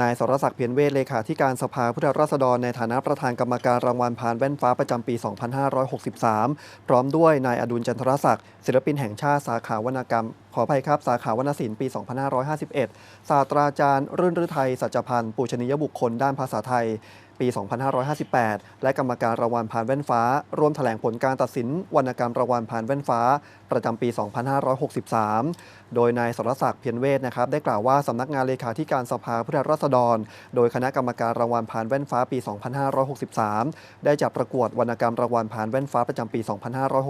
นายสรศักดิ์เพียรเวทเลขาธิการสภาผู้แทนราษฎรในฐานะประธานกรรมการรางวัลพานแว่นฟ้าประจำปี 2563 พร้อมด้วยนายอดุลจันทรศักดิ์ศิลปินแห่งชาติสาขาวรรณกรรม ขออภัยครับ สาขาวรรณศิลป์ปี 2551 ศาสตราจารย์ รื่นฤทัยสัจพันธ์ ปูชนียบุคคลด้านภาษาไทย ปี 2558 และกรรมการรางวัลพานแว่นฟ้า ร่วมแถลงผลการตัดสินวรรณกรรมรางวัลพานแว่นฟ้า ประจำปี 2563 โดยนายสรศักดิ์เพียรเวชนะครับได้กล่าวว่าสำนักงานเลขาธิการสภาผู้แทนราษฎร โดยคณะกรรมการรางวัลพานแว่นฟ้าปี 2563 ได้จัดประกวดวรรณกรรมรางวัลพานแว่นฟ้าประจำปี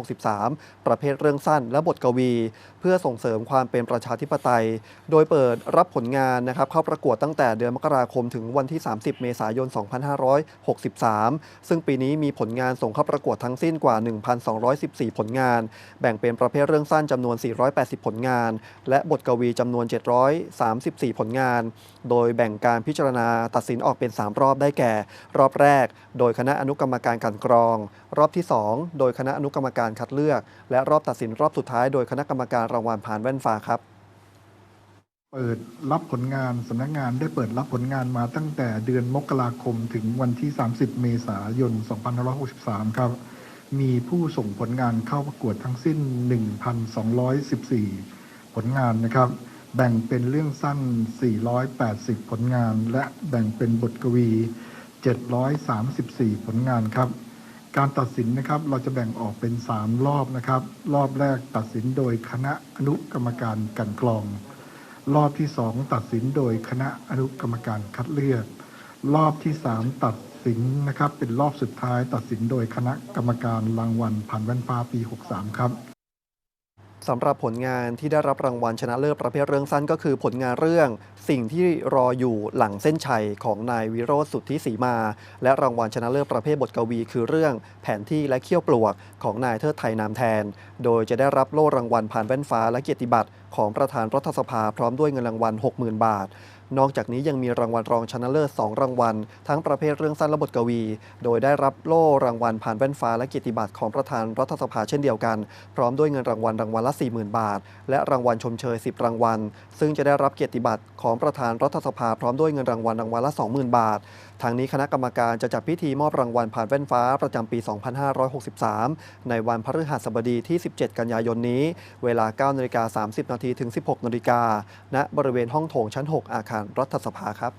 2563 ประเภทเรื่องสั้นและบทกวี เพื่อส่งเสริมความเป็นประชาธิปไตย โดยเปิดรับผลงานนะครับเข้าประกวดตั้งแต่เดือนมกราคมถึงวันที่ 30 เมษายน 25 2563 ซึ่งปีนี้มีผลงานส่งเข้าประกวดทั้งสิ้นกว่า 1,214 ผลงาน แบ่งเป็นประเภทเรื่องสั้นจำนวน 480 ผลงาน และบทกวีจำนวน 734 ผลงาน โดยแบ่งการพิจารณาตัดสินออกเป็น 3 รอบได้แก่ รอบแรก โดยคณะอนุกรรมการกันกรอง รอบที่ 2 โดยคณะอนุกรรมการคัดเลือก และรอบตัดสินรอบสุดท้ายโดยคณะกรรมการรางวัลผ่านแว่นฟ้าครับ เปิดรับผลงานสำนักงานได้เปิดรับผลงานมาตั้งแต่เดือนมกราคมถึงวันที่ 30 เมษายน 2563 ครับ มีผู้ส่งผลงานเข้าประกวดทั้งสิ้น 1,214 ผลงานนะครับ แบ่งเป็นเรื่องสั้น 480 ผลงาน และแบ่งเป็นบทกวี 734 ผลงานครับ การตัดสินนะครับเราจะแบ่งออกเป็น 3 รอบนะครับ รอบแรกตัดสินโดยคณะอนุกรรมการกันกรอง รอบที่สองตัดสินโดยคณะอนุกรรมการคัดเลือก รอบที่สามตัดสินนะครับ เป็นรอบสุดท้ายตัดสินโดยคณะกรรมการรางวัลผ่านแว่นฟ้าปี 63 ครับสำหรับผลงานที่ได้รับรางวัลชนะเลิศประเภทเรื่องสั้นก็คือผลงานเรื่อง สิ่งที่รออยู่หลังเส้นชัยของนายวิโรธสุทธิศรีมา และรางวัลชนะเลิศประเภทบทกวี คือเรื่องแผนที่และเขี้ยวปลวกของนายเทิดไทยนามแทน โดยจะได้รับโล่รางวัลผ่านแว่นฟ้าและเกียรติบัตร ของประธานรัฐสภาพร้อมด้วยเงินรางวัล 60,000 บาท นอกจากนี้ยังมีรางวัลรองชนะเลิศ 2 รางวัล ทั้งประเภทเรื่องสั้นและบทกวี โดยได้รับโล่รางวัลผ่านแว่นฟ้าและเกียรติบัตรของประธานรัฐสภาเช่นเดียวกัน พร้อมด้วยเงินรางวัลรางวัลละ 40,000 บาท และรางวัลชมเชย 10 รางวัล ซึ่งจะได้รับเกียรติบัตรของประธานรัฐสภาพร้อมด้วยเงินรางวัลรางวัลละ 20,000 บาท ทางนี้คณะกรรมการจะจัดพิธีมอบรางวัลผ่านแว่นฟ้าประจำปี 2563 ในวันพฤหัสบดีที่ 17 กันยายนนี้ เวลา9นาฬิกา30นาทีถึง 16นาฬิกาณบริเวณห้องโถงชั้น 6 อาคารรัฐสภาครับ